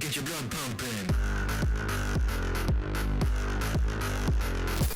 Get your blood pumping.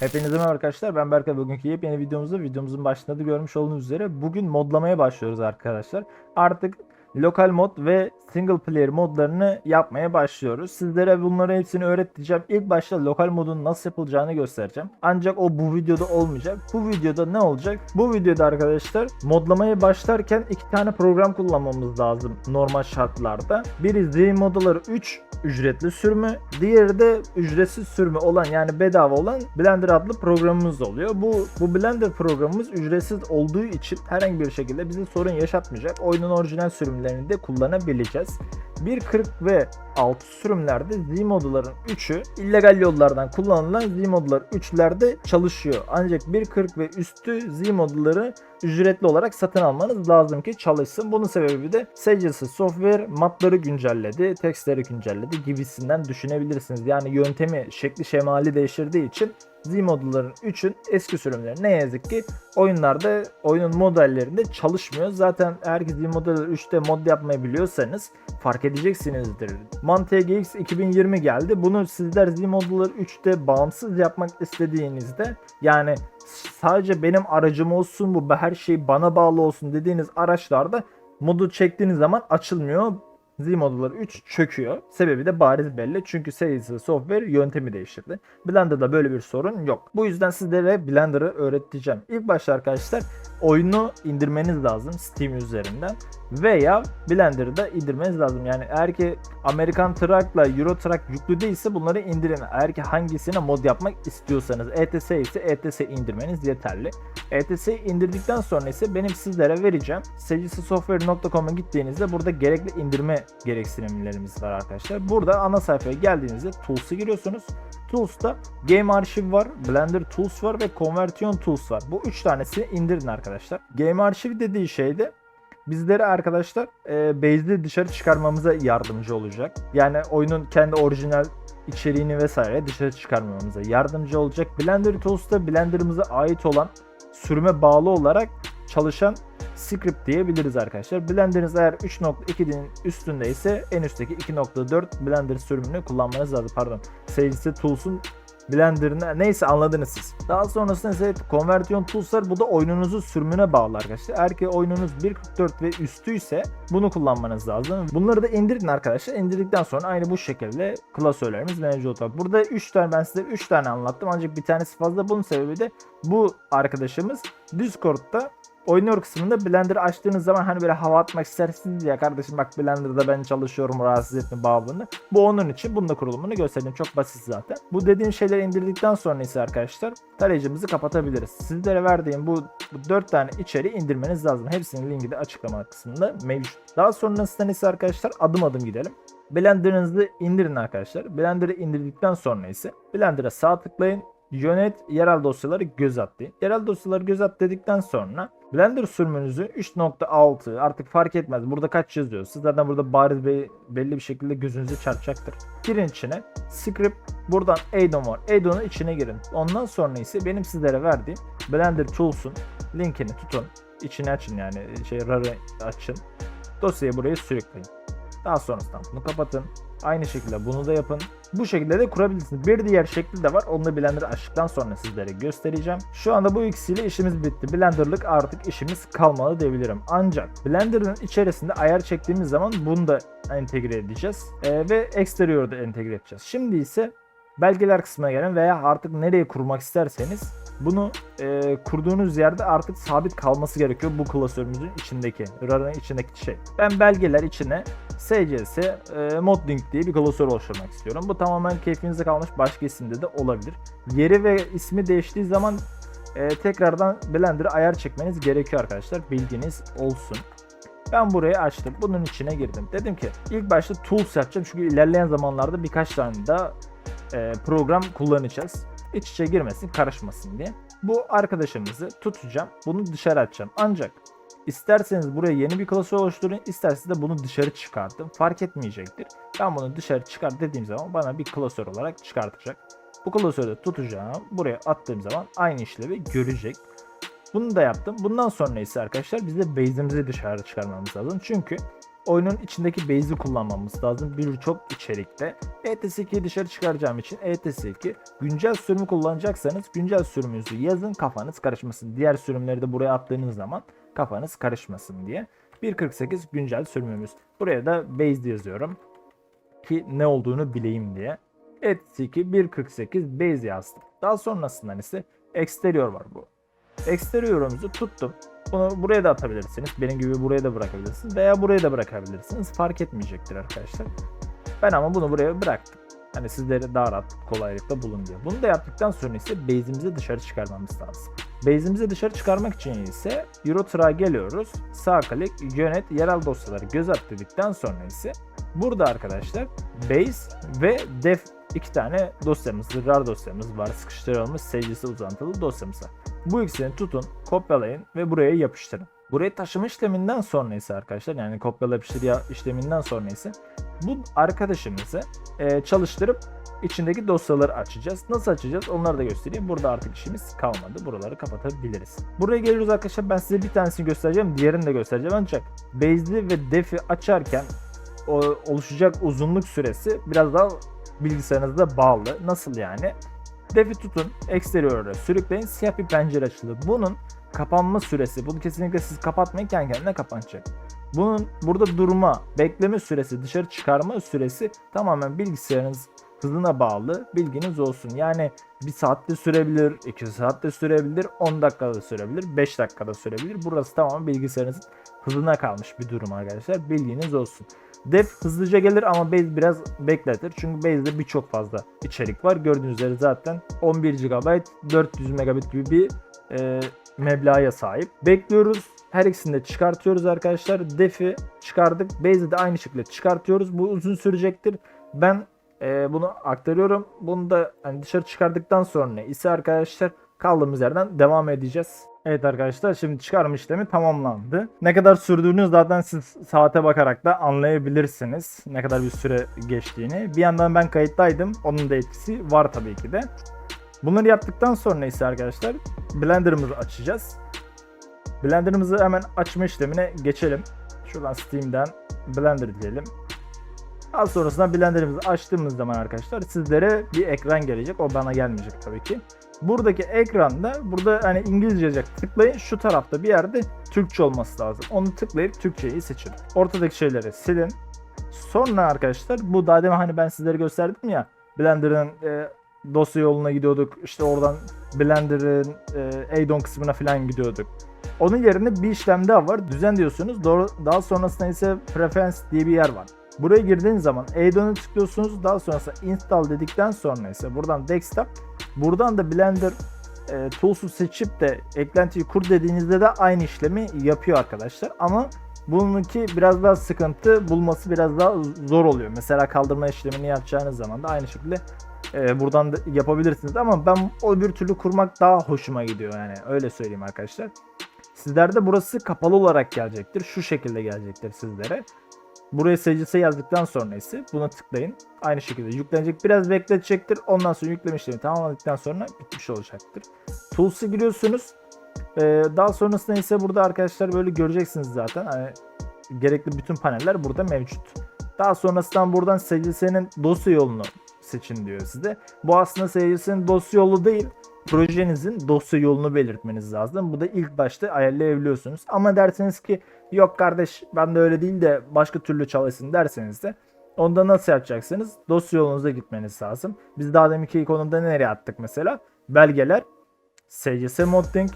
Hepinize merhaba arkadaşlar. Ben Berkay. Bugünkü yepyeni videomuzda videomuzun başında da görmüş olduğunuz üzere bugün modlamaya başlıyoruz arkadaşlar. Artık lokal mod ve single player modlarını yapmaya başlıyoruz. Sizlere bunları hepsini öğreteceğim. İlk başta lokal modun nasıl yapılacağını göstereceğim. Ancak o bu videoda olmayacak. Bu videoda ne olacak? Bu videoda arkadaşlar modlamaya başlarken iki tane program kullanmamız lazım normal şartlarda. Biri Z Modeler 3 ücretli sürümü, diğeri de ücretsiz sürümü olan yani bedava olan Blender adlı programımız oluyor. Bu bu Blender programımız ücretsiz olduğu için herhangi bir şekilde bize sorun yaşatmayacak. Oyunun orijinal de kullanabileceğiz. 1.40 ve altı sürümlerde Z modların 3'ü illegal yollardan kullanılan Z modlar 3'lerde çalışıyor. Ancak 1.40 ve üstü Z modları ücretli olarak satın almanız lazım ki çalışsın. Bunun sebebi de Sages Software matları güncelledi, tekstleri güncelledi gibisinden düşünebilirsiniz. Yani yöntemi, şekli şemali değiştirdiği için Z modların 3'ün eski sürümleri ne yazık ki oyunlarda, oyunun modellerinde çalışmıyor. Zaten eğer ki Z Modeler 3'te mod yapmayı biliyorsanız fark edeceksinizdir. Mantia GX 2020 geldi. Bunu sizler Z Modeler 3'te bağımsız yapmak istediğinizde yani sadece benim aracım olsun bu her şey bana bağlı olsun dediğiniz araçlarda modu çektiğiniz zaman açılmıyor. Z Modeler 3 çöküyor. Sebebi de bariz belli. Çünkü Sales Software yöntemi değiştirdi. Blender'da böyle bir sorun yok. Bu yüzden sizlere Blender'ı öğreteceğim. İlk başta arkadaşlar oyunu indirmeniz lazım Steam üzerinden veya Blender'ı da indirmeniz lazım. Yani eğer ki Amerikan Truck'la Euro Truck yüklü değilse bunları indirin. Eğer ki hangisine mod yapmak istiyorsanız ETS ise ETS indirmeniz yeterli. ETS'yi indirdikten sonra ise benim sizlere vereceğim. Secisisoftware.com'a gittiğinizde burada gerekli indirme gereksinimlerimiz var arkadaşlar. Burada ana sayfaya geldiğinizde Tools'a giriyorsunuz. Tools'ta Game Archive var, Blender Tools var ve Conversion Tools var. Bu üç tanesini indirin arkadaşlar. Game Archive dediği şey de bizlere arkadaşlar e, base'i dışarı çıkarmamıza yardımcı olacak. Yani oyunun kendi orijinal içeriğini vesaire dışarı çıkarmamıza yardımcı olacak. Blender Tools'ta Blender'ımıza ait olan sürüme bağlı olarak çalışan script diyebiliriz arkadaşlar. Blender'ınız eğer 3.2'nin üstünde ise en üstteki 2.4 Blender sürümünü kullanmanız lazım. Pardon. Sales Tools'un Blender'ına neyse anladınız siz. Daha sonrasında ise Conversion Tools'lar bu da oyununuzun sürümüne bağlı arkadaşlar. Eğer ki oyununuz 1.44 ve üstüyse bunu kullanmanız lazım. Bunları da indirin arkadaşlar. İndirdikten sonra aynı bu şekilde klasörlerimiz mevcut var. Burada 3 tane ben size 3 tane anlattım ancak bir tanesi fazla. Bunun sebebi de bu arkadaşımız Discord'da oynuyor kısmında Blender açtığınız zaman hani böyle hava atmak istersiniz ya kardeşim bak Blender'da ben çalışıyorum rahatsız etme babını. Bu onun için bunun da kurulumunu göstereyim. Çok basit zaten. Bu dediğim şeyleri indirdikten sonra ise arkadaşlar tarayıcımızı kapatabiliriz. Sizlere verdiğim bu, bu 4 tane içeriği indirmeniz lazım. Hepsinin linki de açıklama kısmında mevcut. Daha sonrasında ise arkadaşlar adım adım gidelim. Blender'ınızı indirin arkadaşlar. Blender'ı indirdikten sonra ise Blender'a sağ tıklayın. Yönet yerel dosyaları göz at deyin. Yerel dosyaları göz at dedikten sonra Blender sürümünüzü 3.6 artık fark etmez. Burada kaç yazıyorsa zaten burada bariz be- belli bir şekilde gözünüze çarpacaktır. Girin içine. Script buradan Addon var. Addon'un içine girin. Ondan sonra ise benim sizlere verdiğim Blender Tools'un linkini tutun. İçini açın yani şey RAR'ı açın. Dosyayı buraya sürükleyin. Daha sonrasında bunu kapatın. Aynı şekilde bunu da yapın. Bu şekilde de kurabilirsiniz. Bir diğer şekli de var. Onu da Blender'ı açtıktan sonra sizlere göstereceğim. Şu anda bu ikisiyle işimiz bitti. Blender'lık artık işimiz kalmadı diyebilirim. Ancak Blender'ın içerisinde ayar çektiğimiz zaman bunu da entegre edeceğiz. Ee, ve Exterior'u da entegre edeceğiz. Şimdi ise belgeler kısmına gelin veya artık nereye kurmak isterseniz bunu e, kurduğunuz yerde artık sabit kalması gerekiyor bu klasörümüzün içindeki, RAR'ın içindeki şey. Ben belgeler içine SCS e, Modlink diye bir klasör oluşturmak istiyorum. Bu tamamen keyfinize kalmış başka isimde de olabilir. Yeri ve ismi değiştiği zaman e, tekrardan Blender'a ayar çekmeniz gerekiyor arkadaşlar. Bilginiz olsun. Ben burayı açtım. Bunun içine girdim. Dedim ki ilk başta tools yapacağım. Çünkü ilerleyen zamanlarda birkaç tane daha e, program kullanacağız. İç içe girmesin, karışmasın diye. Bu arkadaşımızı tutacağım. Bunu dışarı atacağım. Ancak isterseniz buraya yeni bir klasör oluşturun, isterseniz de bunu dışarı çıkartın. Fark etmeyecektir. Ben bunu dışarı çıkart dediğim zaman bana bir klasör olarak çıkartacak. Bu klasörü de tutacağım. Buraya attığım zaman aynı işlevi görecek. Bunu da yaptım. Bundan sonra ise arkadaşlar biz de base'imizi dışarı çıkarmamız lazım. Çünkü oyunun içindeki base'i kullanmamız lazım birçok içerikte. ETS2'yi dışarı çıkaracağım için ETS2 güncel sürümü kullanacaksanız güncel sürümünüzü yazın kafanız karışmasın. Diğer sürümleri de buraya attığınız zaman kafanız karışmasın diye. 1.48 güncel sürümümüz. Buraya da base yazıyorum ki ne olduğunu bileyim diye. ETS2 1.48 base yazdım. Daha sonrasından ise exterior var bu. Exterior'umuzu tuttum. Bunu buraya da atabilirsiniz. Benim gibi buraya da bırakabilirsiniz. Veya buraya da bırakabilirsiniz. Fark etmeyecektir arkadaşlar. Ben ama bunu buraya bıraktım. Hani sizlere daha rahat kolaylıkla bulun diye. Bunu da yaptıktan sonra ise base'imizi dışarı çıkarmamız lazım. Base'imizi dışarı çıkarmak için ise Eurotrack'a geliyoruz. Sağ klik, yönet, yerel dosyaları göz at dedikten sonra ise burada arkadaşlar base ve def iki tane dosyamız, rar dosyamız var. Sıkıştırılmış secdesi uzantılı dosyamız var. Bu ikisini tutun, kopyalayın ve buraya yapıştırın. Buraya taşıma işleminden sonra ise arkadaşlar yani kopyala yapıştır ya işleminden sonra ise bu arkadaşımızı e, çalıştırıp içindeki dosyaları açacağız. Nasıl açacağız onları da göstereyim. Burada artık işimiz kalmadı. Buraları kapatabiliriz. Buraya geliyoruz arkadaşlar. Ben size bir tanesini göstereceğim. Diğerini de göstereceğim. Ancak Base'li ve Def'i açarken oluşacak uzunluk süresi biraz daha bilgisayarınızda bağlı. Nasıl yani? Def'i tutun, eksteriöre sürükleyin, siyah bir pencere açılır. Bunun kapanma süresi, bunu kesinlikle siz kapatmayın kendi kendine kapanacak. Bunun burada durma, bekleme süresi, dışarı çıkarma süresi tamamen bilgisayarınız hızına bağlı bilginiz olsun. Yani bir saatte sürebilir, 2 saatte sürebilir, 10 dakikada sürebilir, 5 dakikada sürebilir. Burası tamamen bilgisayarınızın hızına kalmış bir durum arkadaşlar. Bilginiz olsun. Def hızlıca gelir ama Base biraz bekletir. Çünkü Base'de birçok fazla içerik var. Gördüğünüz üzere zaten 11 GB 400 megabit gibi bir e, meblağa sahip. Bekliyoruz. Her ikisini de çıkartıyoruz arkadaşlar. Def'i çıkardık. Base'i de aynı şekilde çıkartıyoruz. Bu uzun sürecektir. Ben e, bunu aktarıyorum. Bunu da hani dışarı çıkardıktan sonra ise arkadaşlar kaldığımız yerden devam edeceğiz. Evet arkadaşlar şimdi çıkarma işlemi tamamlandı. Ne kadar sürdüğünü zaten siz saate bakarak da anlayabilirsiniz. Ne kadar bir süre geçtiğini. Bir yandan ben kayıttaydım. Onun da etkisi var tabii ki de. Bunları yaptıktan sonra ise arkadaşlar Blender'ımızı açacağız. Blender'ımızı hemen açma işlemine geçelim. Şuradan Steam'den Blender diyelim. Az sonrasında Blender'ımızı açtığımız zaman arkadaşlar sizlere bir ekran gelecek. O bana gelmeyecek tabii ki. Buradaki ekranda burada hani İngilizce yazacak tıklayın. Şu tarafta bir yerde Türkçe olması lazım. Onu tıklayıp Türkçeyi seçin. Ortadaki şeyleri silin. Sonra arkadaşlar bu daha demin hani ben sizlere gösterdim ya Blender'ın e, dosya yoluna gidiyorduk. İşte oradan Blender'ın e, add-on kısmına falan gidiyorduk. Onun yerine bir işlem daha var. Düzen diyorsunuz. Doğru, daha sonrasında ise Preference diye bir yer var. Buraya girdiğiniz zaman add-on'u tıklıyorsunuz. Daha sonrasında install dedikten sonra ise buradan desktop. Buradan da Blender e, Tools'u seçip de eklentiyi kur dediğinizde de aynı işlemi yapıyor arkadaşlar. Ama bununki biraz daha sıkıntı bulması biraz daha zor oluyor. Mesela kaldırma işlemini yapacağınız zaman da aynı şekilde e, buradan da yapabilirsiniz. Ama ben o bir türlü kurmak daha hoşuma gidiyor yani öyle söyleyeyim arkadaşlar. Sizlerde burası kapalı olarak gelecektir. Şu şekilde gelecektir sizlere. Buraya SCS yazdıktan sonra ise buna tıklayın. Aynı şekilde yüklenecek. Biraz bekletecektir. Ondan sonra yükleme işlemi tamamladıktan sonra bitmiş olacaktır. Tools'a giriyorsunuz. Ee, daha sonrasında ise burada arkadaşlar böyle göreceksiniz zaten. Hani gerekli bütün paneller burada mevcut. Daha sonrasından buradan SCS'nin dosya yolunu seçin diyor size. Bu aslında SCS'nin dosya yolu değil projenizin dosya yolunu belirtmeniz lazım. Bu da ilk başta ayarlayabiliyorsunuz. Ama derseniz ki yok kardeş ben de öyle değil de başka türlü çalışsın derseniz de onda nasıl yapacaksınız? Dosya yolunuza gitmeniz lazım. Biz daha deminki konumda nereye attık mesela? Belgeler, SCS Modding,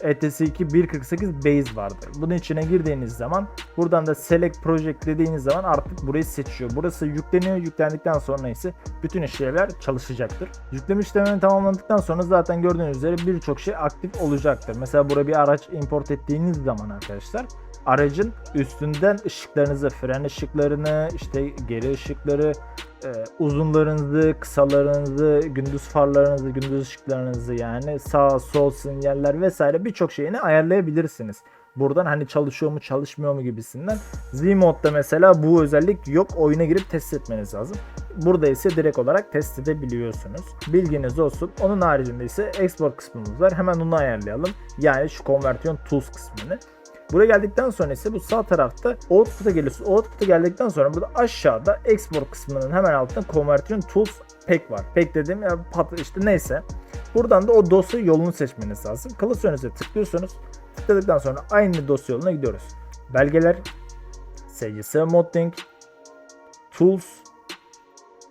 ETS2 1.48 base vardır. Bunun içine girdiğiniz zaman buradan da select project dediğiniz zaman artık burayı seçiyor. Burası yükleniyor. Yüklendikten sonra ise bütün işlevler çalışacaktır. Yükleme işlemini tamamladıktan sonra zaten gördüğünüz üzere birçok şey aktif olacaktır. Mesela buraya bir araç import ettiğiniz zaman arkadaşlar aracın üstünden ışıklarınızı, fren ışıklarını, işte geri ışıkları, e, uzunlarınızı, kısalarınızı, gündüz farlarınızı, gündüz ışıklarınızı yani sağ sol sinyaller vesaire birçok şeyini ayarlayabilirsiniz. Buradan hani çalışıyor mu çalışmıyor mu gibisinden. Z-Mode'da mesela bu özellik yok. Oyuna girip test etmeniz lazım. Burada ise direkt olarak test edebiliyorsunuz. Bilginiz olsun. Onun haricinde ise export kısmımız var. Hemen onu ayarlayalım. Yani şu Conversion Tools kısmını. Buraya geldikten sonra ise bu sağ tarafta Output'a geliyorsun. Output'a geldikten sonra burada aşağıda Export kısmının hemen altında Conversion Tools Pack var. Pack dediğim ya pat işte neyse. Buradan da o dosya yolunu seçmeniz lazım. Kılıç önünüze tıklıyorsunuz. Tıkladıktan sonra aynı dosya yoluna gidiyoruz. Belgeler, SCS Modding, Tools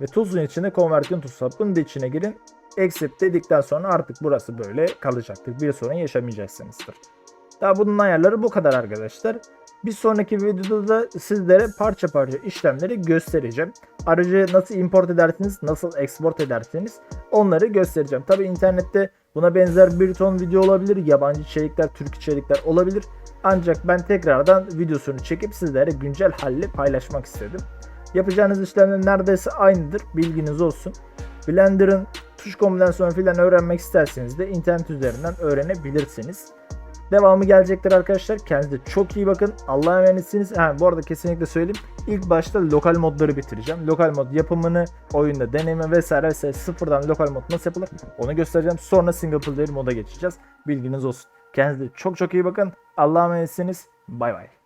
ve Tools'un içinde Conversion Tools var. Bunun da içine girin. Accept dedikten sonra artık burası böyle kalacaktır. Bir sorun yaşamayacaksınızdır. Daha bunun ayarları bu kadar arkadaşlar. Bir sonraki videoda da sizlere parça parça işlemleri göstereceğim. Aracı nasıl import edersiniz, nasıl export edersiniz onları göstereceğim. Tabi internette buna benzer bir ton video olabilir. Yabancı içerikler, Türk içerikler olabilir. Ancak ben tekrardan videosunu çekip sizlere güncel halli paylaşmak istedim. Yapacağınız işlemler neredeyse aynıdır. Bilginiz olsun. Blender'ın tuş kombinasyonu falan öğrenmek isterseniz de internet üzerinden öğrenebilirsiniz. Devamı gelecektir arkadaşlar. Kendinize çok iyi bakın. Allah'a emanetsiniz. Ha, bu arada kesinlikle söyleyeyim. İlk başta lokal modları bitireceğim. Lokal mod yapımını, oyunda deneyimi vesaire vesaire sıfırdan lokal mod nasıl yapılır onu göstereceğim. Sonra single player moda geçeceğiz. Bilginiz olsun. Kendinize çok çok iyi bakın. Allah'a emanetsiniz. Bay bay.